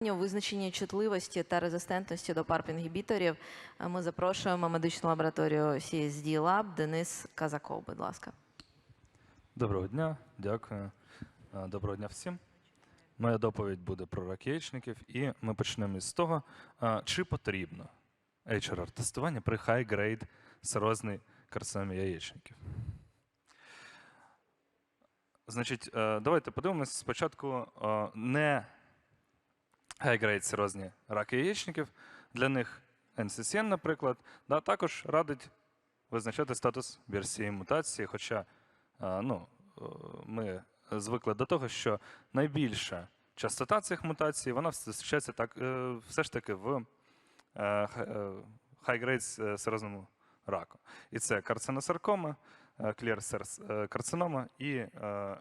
У визначенні чутливості та резистентності до парп-інгібіторів е, ми запрошуємо медичну лабораторію CSD Lab Денис Казаков, будь ласка. Доброго дня, дякую. Е, Доброго дня всім. Моя доповідь буде про рак яєчників, і ми почнемо із того, е, чи потрібно HRR-тестування при high-grade серозній карциномі яєчників. Значить, давайте подивимося спочатку не high-grade серозні раки яєчників. Для них NCCN, наприклад, да, також радить визначати статус версії мутації, хоча ну, е, ми звикли до того, що найбільша частота цих мутацій вона зустрічається так, е, все ж таки в high-grade серозному раку. І це карциносаркома, клір карцинома і е,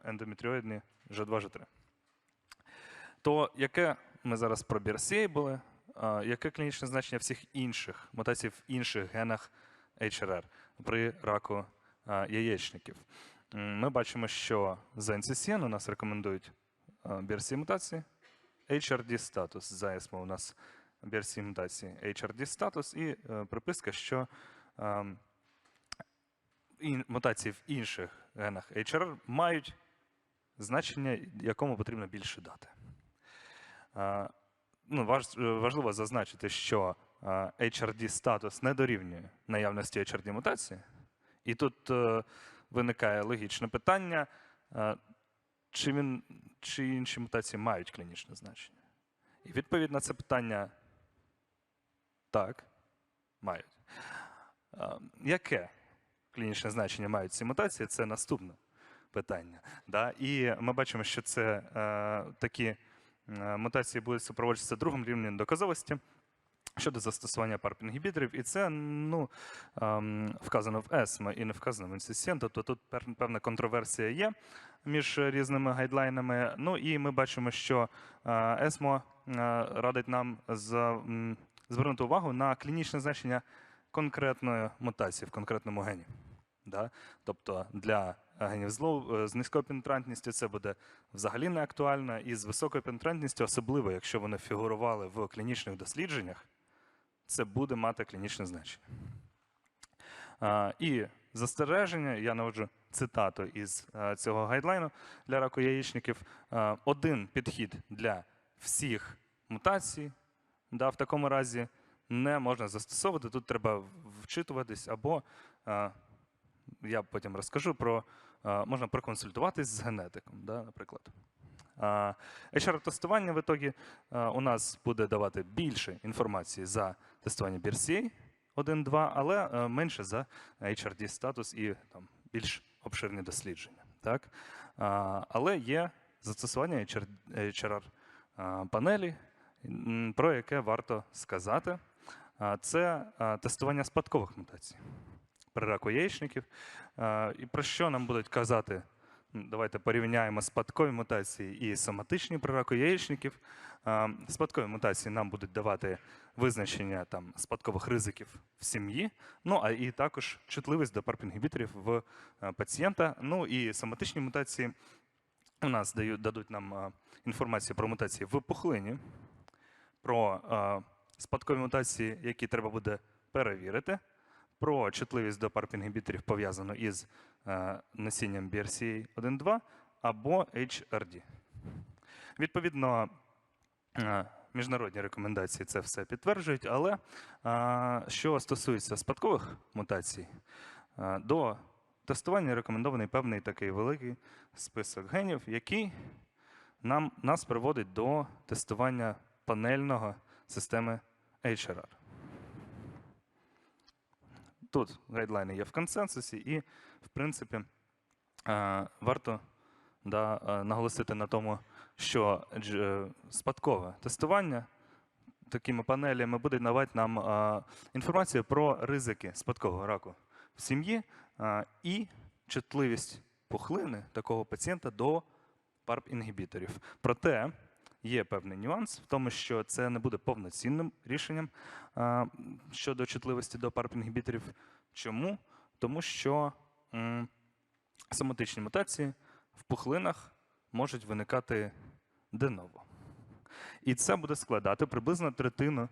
ендометріоїдні G2, G3. То яке ми зараз про були, яке клінічне значення всіх інших мутацій в інших генах HRR при раку яєчників? Ми бачимо, що за NCCN у нас рекомендують BRCA мутації, HRD статус. За ESMO у нас BRCA мутації, HRD статус і е, приписка, що мутації в інших генах HRR мають значення, якому потрібно більше дати. Ну, важ, важливо зазначити, що HRD статус не дорівнює наявності HRD мутації. І тут е, виникає логічне питання, е, чи, він, чи інші мутації мають клінічне значення. І відповідь на це питання так, мають. Е, яке клінічне значення мають ці мутації? Це наступне питання. Да? І ми бачимо, що це е, такі е, мутації будуть супроводжуватися другим рівнем доказовості щодо застосування парп-інгібіторів. І це ну, ем, вказано в ESMA і не вказано в NCCN, тобто тут певна контроверсія є між різними гайдлайнами. Ну і ми бачимо, що е, ESMO е, радить нам звернути увагу на клінічне значення конкретної мутації в конкретному гені. Да? Тобто для генів злов е, з низькою пенетрантністю це буде взагалі не актуально, і з високою пенетрантністю, особливо якщо вони фігурували в клінічних дослідженнях, це буде мати клінічне значення. І застереження, я наводжу цитату із е, цього гайдлайну для раку яєчників. Е, Один підхід для всіх мутацій, да, в такому разі не можна застосовувати. Тут треба вчитуватись або я потім розкажу про можна проконсультуватись з генетиком, да, наприклад. HR-тестування в ітогі у нас буде давати більше інформації за тестування BRCA 1-2, але менше за HRD статус і там, більш обширні дослідження. Так? Але є застосування HR-панелі, про яке варто сказати. Це тестування спадкових мутацій при раку яєчників. Е, І про що нам будуть казати? Давайте порівняємо спадкові мутації і соматичні при раку яєчників. Е, Спадкові мутації нам будуть давати визначення там, спадкових ризиків в сім'ї, ну а і також чутливість до парп-інгібіторів в е, пацієнта. Ну і соматичні мутації у нас дають, дадуть нам інформацію про мутації в пухлині, про спадкові мутації, які треба буде перевірити про чутливість до парп-інгібіторів пов'язану із е, насінням BRCA 1.2 або HRD. Відповідно, е, міжнародні рекомендації це все підтверджують, але е, що стосується спадкових мутацій, до тестування рекомендований певний такий великий список генів, який нам, нас приводить до тестування панельного системи HRR. Тут гайдлайни є в консенсусі, і, в принципі, варто да, наголосити на тому, що е, спадкове тестування такими панелями буде давати нам інформацію про ризики спадкового раку в сім'ї і чутливість пухлини такого пацієнта до парп-інгібіторів. Проте є певний нюанс в тому, що це не буде повноцінним рішенням а, щодо чутливості до парп-інгібіторів. Чому? Тому що м, соматичні мутації в пухлинах можуть виникати деново. І це буде складати приблизно третину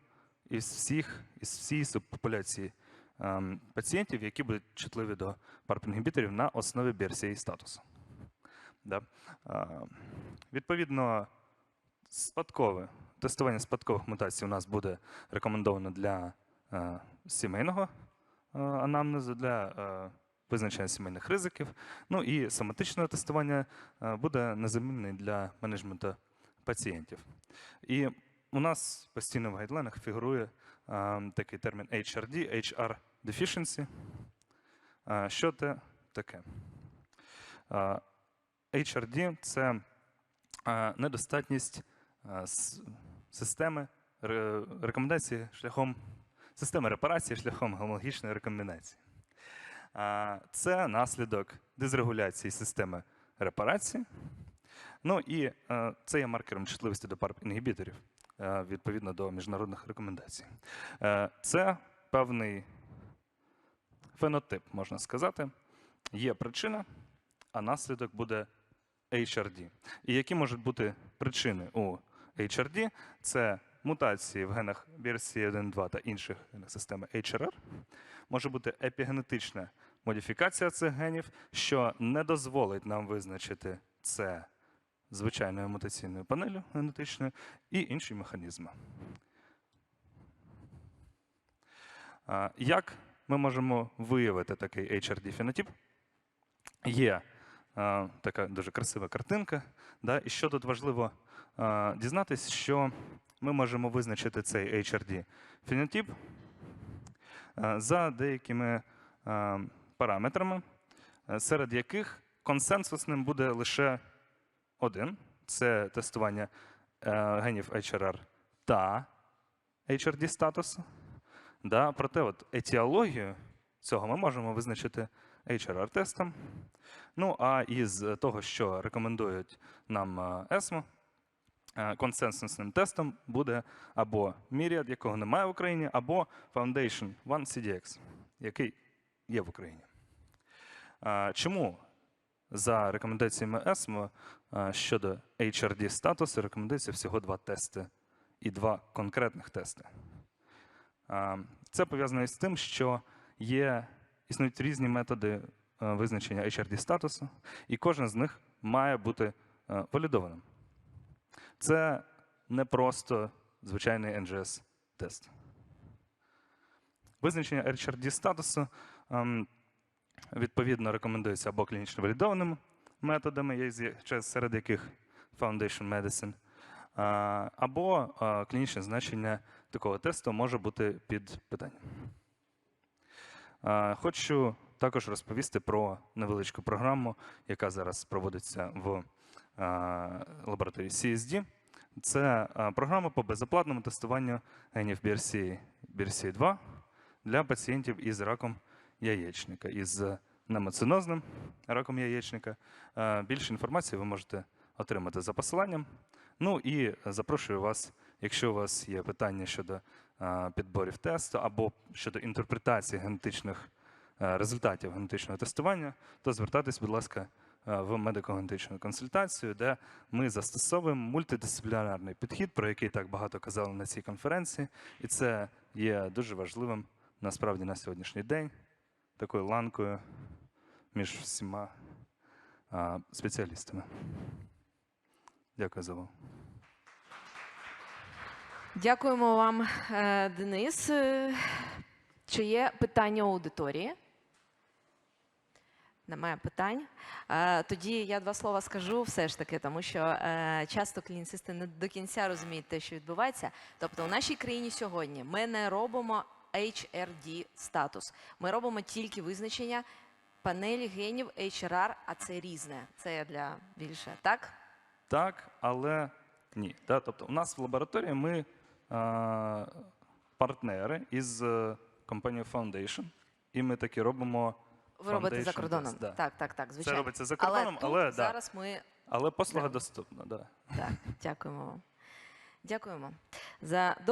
із всіх із всієї субпопуляції ем, пацієнтів, які будуть чутливі до PARP-інгібіторів на основі BRCA статусу. Да. Е, відповідно, спадкове тестування спадкових мутацій у нас буде рекомендовано для е, сімейного е, анамнезу, для е, визначення сімейних ризиків. Ну і соматичне тестування е, буде незамінний для менеджменту пацієнтів. І у нас постійно в гайдлайнах фігурує е, такий термін HRD, HR deficiency. Е, Що це таке? HRD це недостатність системи рекомендації шляхом системи репарації шляхом гомологічної рекомбінації. Це наслідок дизрегуляції системи репарації. Ну і е, це є маркером чутливості до PARP-інгібіторів е, відповідно до міжнародних рекомендацій. Е, Це певний фенотип, можна сказати. Є причина, а наслідок буде HRD. І які можуть бути причини у HRD? Це мутації в генах BRCA1, 2 та інших генах системи HRR. Може бути епігенетична модифікація цих генів, що не дозволить нам визначити це звичайною мутаційною панелью генетичною і інші механізми. Як ми можемо виявити такий HRD-фенотип? Є така дуже красива картинка. Да? І що тут важливо а, дізнатись, що ми можемо визначити цей HRD-фенотип за деякими параметрами, серед яких консенсусним буде лише один це тестування е, генів HRR та HRD статусу. Да, проте от етіологію цього ми можемо визначити HRR-тестом. Ну, а із того, що рекомендують нам е, ESMO, е, консенсусним тестом буде або Myriad, якого немає в Україні, або Foundation One CDX, який є в Україні. Е, Чому за рекомендаціями ESMO е, щодо HRD статусу рекомендується всього два тести і два конкретних тести? Е, Це пов'язано із тим, що є, існують різні методи е, визначення HRD статусу, і кожен з них має бути е, валідованим. Це не просто звичайний NGS-тест. Визначення HRD статусу ем, відповідно рекомендується або клінічно валідованими методами, серед яких Foundation Medicine, або клінічне значення такого тесту може бути під питанням. Хочу також розповісти про невеличку програму, яка зараз проводиться в лабораторії CSD. Це програма по безоплатному тестуванню генів BRCA, BRCA2 для пацієнтів із раком яєчника, із немоцинозним раком яєчника. Більше інформації ви можете отримати за посиланням. Ну і запрошую вас, якщо у вас є питання щодо підборів тесту або щодо інтерпретації генетичних е, результатів генетичного тестування, то звертайтесь, будь ласка, е, в медико-генетичну консультацію, де ми застосовуємо мультидисциплінарний підхід, про який так багато казали на цій конференції, і це є дуже важливим насправді на сьогоднішній день, такою ланкою між всіма спеціалістами. Дякую за увагу. Дякуємо вам, е, Денис. Е, Чи є питання у аудиторії? Немає питань. Е, Тоді я два слова скажу все ж таки, тому що е, часто клініцисти не до кінця розуміють те, що відбувається. Тобто, у нашій країні сьогодні ми не робимо HRD статус. Ми робимо тільки визначення панелі генів HRR, а це різне. Це для більше, так? Так, але ні. Тобто, у нас в лабораторії ми партнери із е, компанією Foundation, і ми таки робимо. Ви робите за кордоном. да. Так, так, так, звичайно. Це робиться за кордоном, але, тут але, да. зараз ми Але послуга Да. доступна. Да. так, дякуємо вам. Дякуємо за